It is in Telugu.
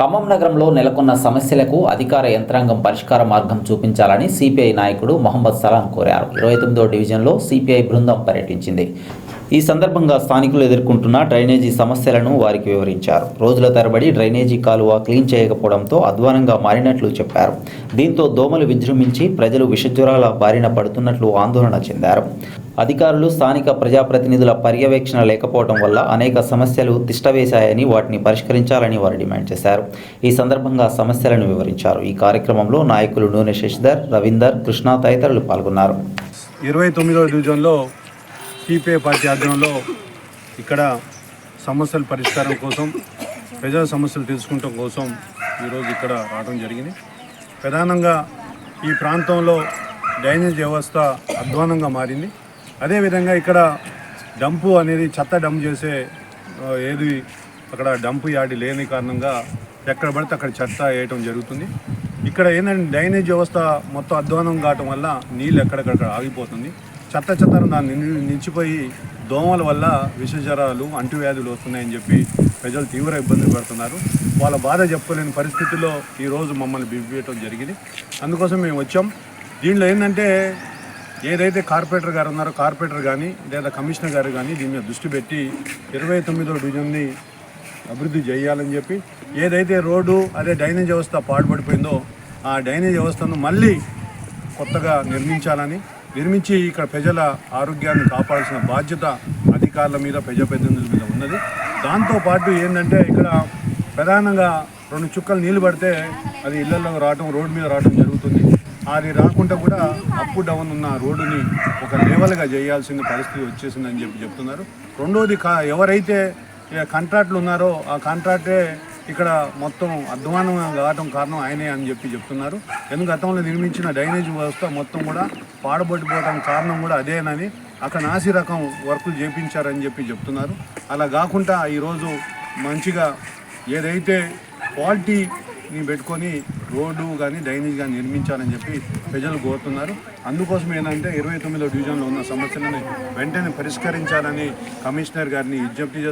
ఖమ్మం నగరంలో నెలకొన్న సమస్యలకు అధికార యంత్రాంగం పరిష్కార మార్గం చూపించాలని సిపిఐ నాయకుడు మొహమ్మద్ సలాం కోరారు. ఇరవై తొమ్మిదో డివిజన్లో సిపిఐ బృందం పర్యటించింది. ఈ సందర్భంగా స్థానికులు ఎదుర్కొంటున్న డ్రైనేజీ సమస్యలను వారికి వివరించారు. రోజుల తరబడి డ్రైనేజీ కాలువ క్లీన్ చేయకపోవడంతో అధ్వానంగా మారినట్లు చెప్పారు. దీంతో దోమలు విజృంభించి ప్రజలు విషజ్వరాల బారిన పడుతున్నట్లు ఆందోళన చెందారు. అధికారులు స్థానిక ప్రజాప్రతినిధుల పర్యవేక్షణ లేకపోవడం వల్ల అనేక సమస్యలు తిష్టవేశాయని వాటిని పరిష్కరించాలని వారు డిమాండ్ చేశారు. ఈ సందర్భంగా సమస్యలను వివరించారు. ఈ కార్యక్రమంలో నాయకులు నూనె శశిధర్ రవీందర్ కృష్ణ తదితరులు పాల్గొన్నారు. ఇరవై తొమ్మిదవ డివిజన్లో సిపిఐ పార్టీ ఆధ్వర్యంలో ఇక్కడ సమస్యల పరిష్కారం కోసం ప్రజా సమస్యలు తెలుసుకోవటం కోసం ఈరోజు ఇక్కడ రావడం జరిగింది. ప్రధానంగా ఈ ప్రాంతంలో డ్రైనేజ్ వ్యవస్థ అధ్వానంగా మారింది. అదేవిధంగా ఇక్కడ డంపు అనేది చెత్త డంప్ చేసే ఏది అక్కడ డంపు యార్డ్ లేని కారణంగా ఎక్కడ పడితే అక్కడ చెత్త వేయటం జరుగుతుంది. ఇక్కడ ఏంటంటే డ్రైనేజ్ వ్యవస్థ మొత్తం అధ్వానం కావటం వల్ల నీళ్ళు ఎక్కడెక్కడ ఆగిపోతుంది. చెత్త చెత్తను దాన్ని నిలిచిపోయి దోమల వల్ల విషజ్వరాలు అంటువ్యాధులు వస్తున్నాయని చెప్పి ప్రజలు తీవ్ర ఇబ్బందులు పడుతున్నారు. వాళ్ళ బాధ చెప్పుకోలేని పరిస్థితుల్లో ఈరోజు మమ్మల్ని బిబ్బేయటం జరిగింది. అందుకోసం మేము వచ్చాం. దీనిలో ఏంటంటే ఏదైతే కార్పొరేటర్ గారు ఉన్నారో కార్పొరేటర్ కానీ లేదా కమిషనర్ గారు కానీ దీని మీద దృష్టి పెట్టి ఇరవై తొమ్మిదో డివిజన్ని అభివృద్ధి చేయాలని చెప్పి ఏదైతే రోడ్డు అదే డ్రైనేజ్ వ్యవస్థ పాడుపడిపోయిందో ఆ డ్రైనేజ్ వ్యవస్థను మళ్ళీ కొత్తగా నిర్మించాలని నిర్మించి ఇక్కడ ప్రజల ఆరోగ్యాన్ని కాపాడాల్సిన బాధ్యత అధికారుల మీద ప్రజాప్రతినిధుల మీద ఉన్నది. దాంతోపాటు ఏంటంటే ఇక్కడ ప్రధానంగా రెండు చుక్కలు నీళ్ళు పడితే అది ఇళ్ళలో రావడం రోడ్డు మీద రావటం జరుగుతుంది. అది రాకుండా కూడా అప్ డౌన్ ఉన్న రోడ్డుని ఒక లెవెల్గా చేయాల్సిన పరిస్థితి వచ్చేసిందని చెప్పి చెప్తున్నారు. రెండోది కా ఎవరైతే కాంట్రాక్ట్లు ఉన్నారో ఆ కాంట్రాక్టే ఇక్కడ మొత్తం అధ్వానం కావటం కారణం ఆయనే అని చెప్పి చెప్తున్నారు. ఎందుకు గతంలో నిర్మించిన డ్రైనేజ్ వ్యవస్థ మొత్తం కూడా పాడబడిపోవడం కారణం కూడా అదేనని అక్కడ నాసి రకం వర్కులు చేపించారని చెప్పి చెప్తున్నారు. అలా కాకుండా ఈరోజు మంచిగా ఏదైతే క్వాలిటీని పెట్టుకొని రోడ్డు కానీ డ్రైనేజ్ కానీ నిర్మించాలని చెప్పి ప్రజలు కోరుతున్నారు. అందుకోసం ఏంటంటే ఇరవై తొమ్మిదో డివిజన్లో ఉన్న సమస్యలను వెంటనే పరిష్కరించాలని కమిషనర్ గారిని విజ్ఞప్తి